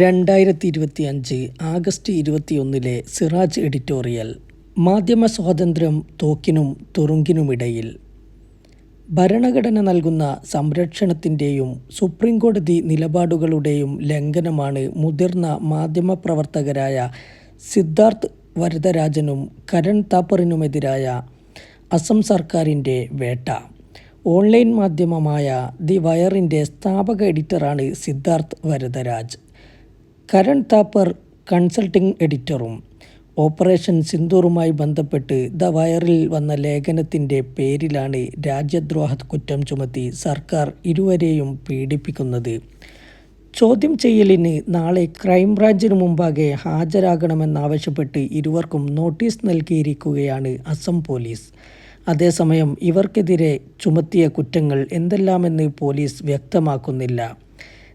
രണ്ടായിരത്തി ഇരുപത്തി അഞ്ച് ആഗസ്റ്റ് ഇരുപത്തിയൊന്നിലെ സിറാജ് എഡിറ്റോറിയൽ മാധ്യമ സ്വാതന്ത്ര്യം തോക്കിനും തുറുങ്കിനുമിടയിൽ. ഭരണഘടന നൽകുന്ന സംരക്ഷണത്തിന്റെയും സുപ്രീംകോടതി നിലപാടുകളുടെയും ലംഘനമാണ് മുതിർന്ന മാധ്യമപ്രവർത്തകരായ സിദ്ധാർത്ഥ് വരദരാജനും കരൺ താപ്പറിനുമെതിരായ അസം സർക്കാരിന്റെ വേട്ട. ഓൺലൈൻ മാധ്യമമായ ദി വയറിന്റെ സ്ഥാപക എഡിറ്ററാണ് സിദ്ധാർത്ഥ് വരദരാജ്. കരൺ താപ്പർ കൺസൾട്ടിംഗ് എഡിറ്ററും ഓപ്പറേഷൻ സിന്ദൂറുമായി ബന്ധപ്പെട്ട് ദ വയറിൽ വന്ന ലേഖനത്തിന്റെ പേരിലാണ് രാജ്യദ്രോഹ കുറ്റം ചുമത്തി സർക്കാർ ഇരുവരെയും പീഡിപ്പിക്കുന്നത്. ചോദ്യം ചെയ്യലിന് നാളെ ക്രൈംബ്രാഞ്ചിനു മുമ്പാകെ ഹാജരാകണമെന്നാവശ്യപ്പെട്ട് ഇരുവർക്കും നോട്ടീസ് നൽകിയിരിക്കുകയാണ് അസം പോലീസ്. അതേസമയം ഇവർക്കെതിരെ ചുമത്തിയ കുറ്റങ്ങൾ എന്തെല്ലാമെന്ന് പോലീസ് വ്യക്തമാക്കുന്നില്ല.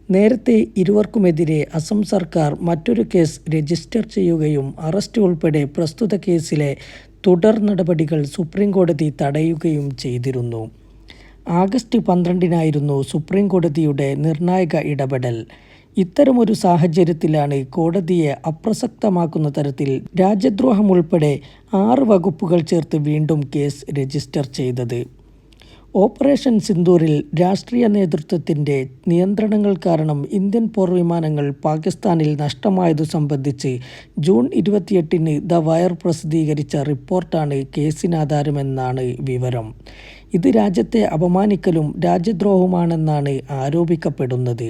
നേരത്തെ ഇരുവർക്കുമെതിരെ അസം സർക്കാർ മറ്റൊരു കേസ് രജിസ്റ്റർ ചെയ്യുകയും അറസ്റ്റ് ഉൾപ്പെടെ പ്രസ്തുത കേസിലെ തുടർ നടപടികൾ സുപ്രീംകോടതി തടയുകയും ചെയ്തിരുന്നു. ആഗസ്റ്റ് പന്ത്രണ്ടിനായിരുന്നു സുപ്രീംകോടതിയുടെ നിർണായക ഇടപെടൽ. ഇത്തരമൊരു സാഹചര്യത്തിലാണ് കോടതിയെ അപ്രസക്തമാക്കുന്ന തരത്തിൽ രാജ്യദ്രോഹം ഉൾപ്പെടെ ആറ് വകുപ്പുകൾ ചേർത്ത് വീണ്ടും കേസ് രജിസ്റ്റർ ചെയ്തത്. ഓപ്പറേഷൻ സിന്ദൂരിൽ രാഷ്ട്രീയ നേതൃത്വത്തിന്റെ നിയന്ത്രണങ്ങൾ കാരണം ഇന്ത്യൻ പോർവിമാനങ്ങൾ പാകിസ്ഥാനിൽ നഷ്ടമായതു സംബന്ധിച്ച് ജൂൺ ഇരുപത്തിയെട്ടിന് ദ വയർ പ്രസിദ്ധീകരിച്ച റിപ്പോർട്ടാണ് കേസിനാധാരമെന്നാണ് വിവരം. ഇത് രാജ്യത്തെ അപമാനിക്കലും രാജ്യദ്രോഹവുമാണെന്നാണ് ആരോപിക്കപ്പെടുന്നത്.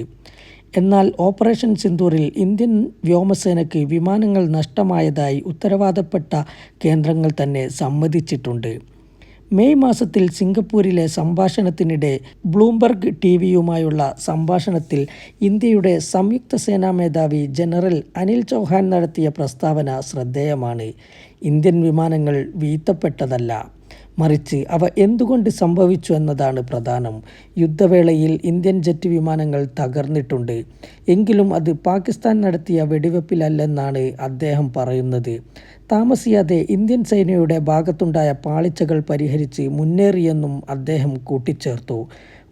എന്നാൽ ഓപ്പറേഷൻ സിന്ദൂറിൽ ഇന്ത്യൻ വ്യോമസേനയ്ക്ക് വിമാനങ്ങൾ നഷ്ടമായതായി ഉത്തരവാദപ്പെട്ട കേന്ദ്രങ്ങൾ തന്നെ സമ്മതിച്ചിട്ടുണ്ട്. മെയ് മാസത്തിൽ സിംഗപ്പൂരിലെ സംഭാഷണത്തിനിടെ ബ്ലൂംബർഗ് ടി വിയുമായുള്ള സംഭാഷണത്തിൽ ഇന്ത്യയുടെ സംയുക്ത സേനാ മേധാവി ജനറൽ അനിൽ ചൗഹാൻ നടത്തിയ പ്രസ്താവന ശ്രദ്ധേയമാണ്. ഇന്ത്യൻ വിമാനങ്ങൾ വീഴ്ത്തപ്പെട്ടതല്ല മറിച്ച് അവ എന്തുകൊണ്ട് സംഭവിച്ചു എന്നതാണ് പ്രധാനം. യുദ്ധവേളയിൽ ഇന്ത്യൻ ജെറ്റ് വിമാനങ്ങൾ തകർന്നിട്ടുണ്ട്. എങ്കിലും അത് പാകിസ്ഥാൻ നടത്തിയ വെടിവെപ്പിലല്ലെന്നാണ് അദ്ദേഹം പറയുന്നത്. താമസിയാതെ ഇന്ത്യൻ സേനയുടെ ഭാഗത്തുണ്ടായ പാളിച്ചകൾ പരിഹരിച്ച് മുന്നേറിയെന്നും അദ്ദേഹം കൂട്ടിച്ചേർത്തു.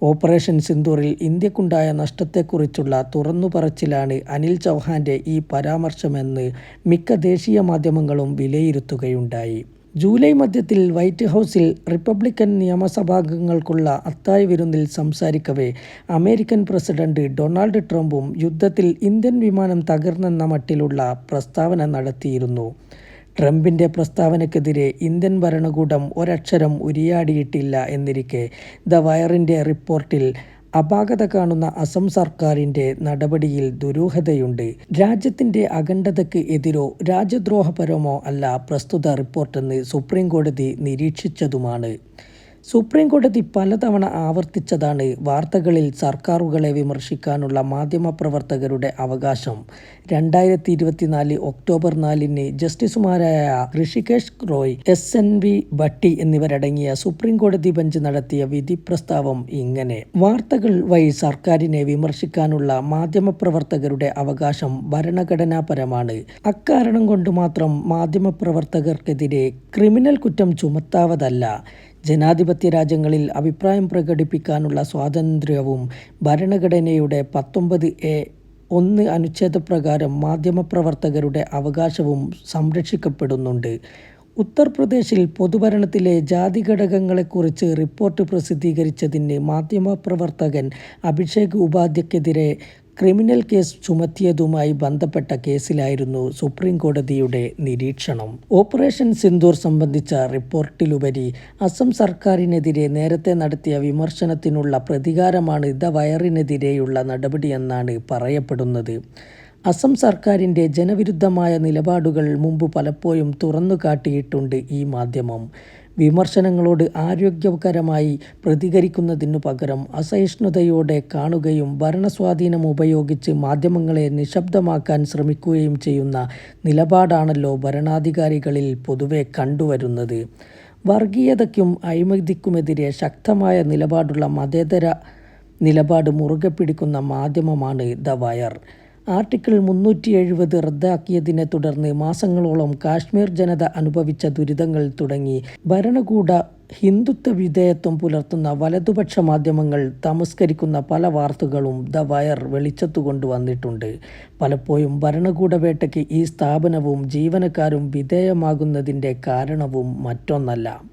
ഓപ്പറേഷൻ സിന്ദൂറിൽ ഇന്ത്യക്കുണ്ടായ നഷ്ടത്തെക്കുറിച്ചുള്ള തുറന്നുപറച്ചിലാണ് അനിൽ ചൗഹാന്റെ ഈ പരാമർശമെന്ന് മിക്ക ദേശീയ മാധ്യമങ്ങളും വിലയിരുത്തുകയുണ്ടായി. ജൂലൈ മധ്യത്തിൽ വൈറ്റ് ഹൗസിൽ റിപ്പബ്ലിക്കൻ നിയമസഭാംഗങ്ങൾക്കുള്ള അത്തായ വിരുന്നിൽ സംസാരിക്കവേ അമേരിക്കൻ പ്രസിഡന്റ് ഡൊണാൾഡ് ട്രംപും യുദ്ധത്തിൽ ഇന്ത്യൻ വിമാനം തകർന്നെന്ന മട്ടിലുള്ള പ്രസ്താവന നടത്തിയിരുന്നു. ട്രംപിന്റെ പ്രസ്താവനക്കെതിരെ ഇന്ത്യൻ ഭരണകൂടം ഒരക്ഷരം ഉരിയാടിയിട്ടില്ല എന്നിരിക്കെ ദ വയറിന്റെ റിപ്പോർട്ടിൽ അപാകത കാണുന്ന അസം സർക്കാരിന്റെ നടപടിയിൽ ദുരൂഹതയുണ്ട്. രാജ്യത്തിന്റെ അഖണ്ഡതയ്ക്ക് എതിരോ രാജ്യദ്രോഹപരമോ അല്ല പ്രസ്തുത റിപ്പോർട്ടെന്ന് സുപ്രീം കോടതി നിരീക്ഷിച്ചതുമാണ്. സുപ്രീം കോടതി പലതവണ ആവർത്തിച്ചതാണ് വാർത്തകളിൽ സർക്കാരുകളെ വിമർശിക്കാനുള്ള മാധ്യമപ്രവർത്തകരുടെ അവകാശം. രണ്ടായിരത്തി ഇരുപത്തിനാല് ഒക്ടോബർ നാലിന് ജസ്റ്റിസുമാരായ Hrishikesh Roy S N V Bhatti എന്നിവരടങ്ങിയ സുപ്രീം കോടതി ബെഞ്ച് നടത്തിയ വിധി പ്രസ്താവം ഇങ്ങനെ. വാർത്തകൾ വഴി സർക്കാരിനെ വിമർശിക്കാനുള്ള മാധ്യമപ്രവർത്തകരുടെ അവകാശം ഭരണഘടനാപരമാണ്. അക്കാരണം കൊണ്ട് മാത്രം മാധ്യമപ്രവർത്തകർക്കെതിരെ ക്രിമിനൽ കുറ്റം ചുമത്താവതല്ല. ജനാധിപത്യ രാജ്യങ്ങളിൽ അഭിപ്രായം പ്രകടിപ്പിക്കാനുള്ള സ്വാതന്ത്ര്യവും ഭരണഘടനയുടെ പത്തൊമ്പത് എ ഒന്ന് അനുച്ഛേദപ്രകാരം മാധ്യമപ്രവർത്തകരുടെ അവകാശവും സംരക്ഷിക്കപ്പെടുന്നുണ്ട്. ഉത്തർപ്രദേശിൽ പൊതുഭരണത്തിലെ ജാതി ഘടകങ്ങളെക്കുറിച്ച് റിപ്പോർട്ട് പ്രസിദ്ധീകരിച്ചതിന് മാധ്യമപ്രവർത്തകൻ അഭിഷേക് ഉപാധ്യക്കെതിരെ ക്രിമിനൽ കേസ് ചുമത്തിയതുമായി ബന്ധപ്പെട്ട കേസിലായിരുന്നു സുപ്രീം കോടതിയുടെ നിരീക്ഷണം. ഓപ്പറേഷൻ സിന്ദൂർ സംബന്ധിച്ച റിപ്പോർട്ടിലുപരി അസം സർക്കാരിനെതിരെ നേരത്തെ നടത്തിയ വിമർശനത്തിനുള്ള പ്രതികാരമാണ് ദ വയറിനെതിരെയുള്ള നടപടിയെന്നാണ് പറയപ്പെടുന്നത്. അസം സർക്കാരിന്റെ ജനവിരുദ്ധമായ നിലപാടുകൾ മുമ്പ് പലപ്പോഴും തുറന്നു കാട്ടിയിട്ടുണ്ട് ഈ മാധ്യമം. വിമർശനങ്ങളോട് ആരോഗ്യകരമായി പ്രതികരിക്കുന്നതിനു പകരം അസഹിഷ്ണുതയോടെ കാണുകയും ഭരണസ്വാധീനം ഉപയോഗിച്ച് മാധ്യമങ്ങളെ നിശബ്ദമാക്കാൻ ശ്രമിക്കുകയും ചെയ്യുന്ന നിലപാടാണല്ലോ ഭരണാധികാരികളിൽ പൊതുവെ കണ്ടുവരുന്നത്. വർഗീയതയ്ക്കും അഴിമതിക്കുമെതിരെ ശക്തമായ നിലപാടുള്ള മതേതര നിലപാട് മുറുകെ പിടിക്കുന്ന മാധ്യമമാണ് ദ വയർ. ആർട്ടിക്കിൾ മുന്നൂറ്റി എഴുപത് റദ്ദാക്കിയതിനെ തുടർന്ന് മാസങ്ങളോളം കാശ്മീർ ജനത അനുഭവിച്ച ദുരിതങ്ങൾ തുടങ്ങി. ഭരണകൂട ഹിന്ദുത്വ വിധേയത്വം പുലർത്തുന്ന വലതുപക്ഷ മാധ്യമങ്ങൾ തമസ്കരിക്കുന്ന പല വാർത്തകളും ദ വയർ വെളിച്ചത്തു കൊണ്ടുവന്നിട്ടുണ്ട്. പലപ്പോഴും ഭരണകൂട വേട്ടയ്ക്ക് ഈ സ്ഥാപനവും ജീവനക്കാരും വിധേയമാകുന്നതിന്റെ കാരണവും മറ്റൊന്നല്ല.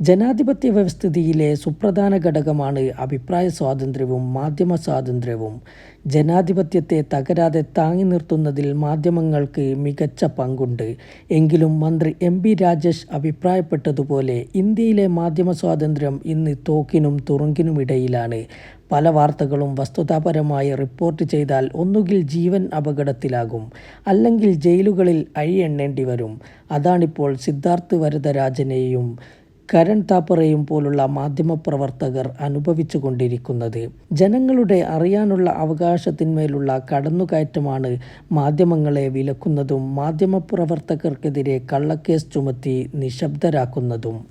ജനാധിപത്യ വ്യവസ്ഥിതിയിലെ സുപ്രധാന ഘടകമാണ് അഭിപ്രായ സ്വാതന്ത്ര്യവും മാധ്യമ സ്വാതന്ത്ര്യവും. ജനാധിപത്യത്തെ തകരാതെ താങ്ങി നിർത്തുന്നതിൽ മാധ്യമങ്ങൾക്ക് മികച്ച പങ്കുണ്ട്. എങ്കിലും മന്ത്രി എം പി രാജേഷ് അഭിപ്രായപ്പെട്ടതുപോലെ ഇന്ത്യയിലെ മാധ്യമ സ്വാതന്ത്ര്യം ഇന്ന് തോക്കിനും തുറുങ്കിനുമിടയിലാണ് പല വാർത്തകളും വസ്തുതാപരമായി റിപ്പോർട്ട് ചെയ്താൽ ഒന്നുകിൽ ജീവൻ അപകടത്തിലാകും അല്ലെങ്കിൽ ജയിലുകളിൽ അഴിയെണ്ണേണ്ടി വരും അതാണിപ്പോൾ സിദ്ധാർത്ഥ് വരദരാജനെയും കരൺ താപ്പറയും പോലുള്ള മാധ്യമപ്രവർത്തകർ അനുഭവിച്ചു കൊണ്ടിരിക്കുന്നത് ജനങ്ങളുടെ അറിയാനുള്ള അവകാശത്തിന്മേലുള്ള കടന്നുകയറ്റമാണ് മാധ്യമങ്ങളെ വിലക്കുന്നതും മാധ്യമപ്രവർത്തകർക്കെതിരെ കള്ളക്കേസ് ചുമത്തി നിശബ്ദരാക്കുന്നതും.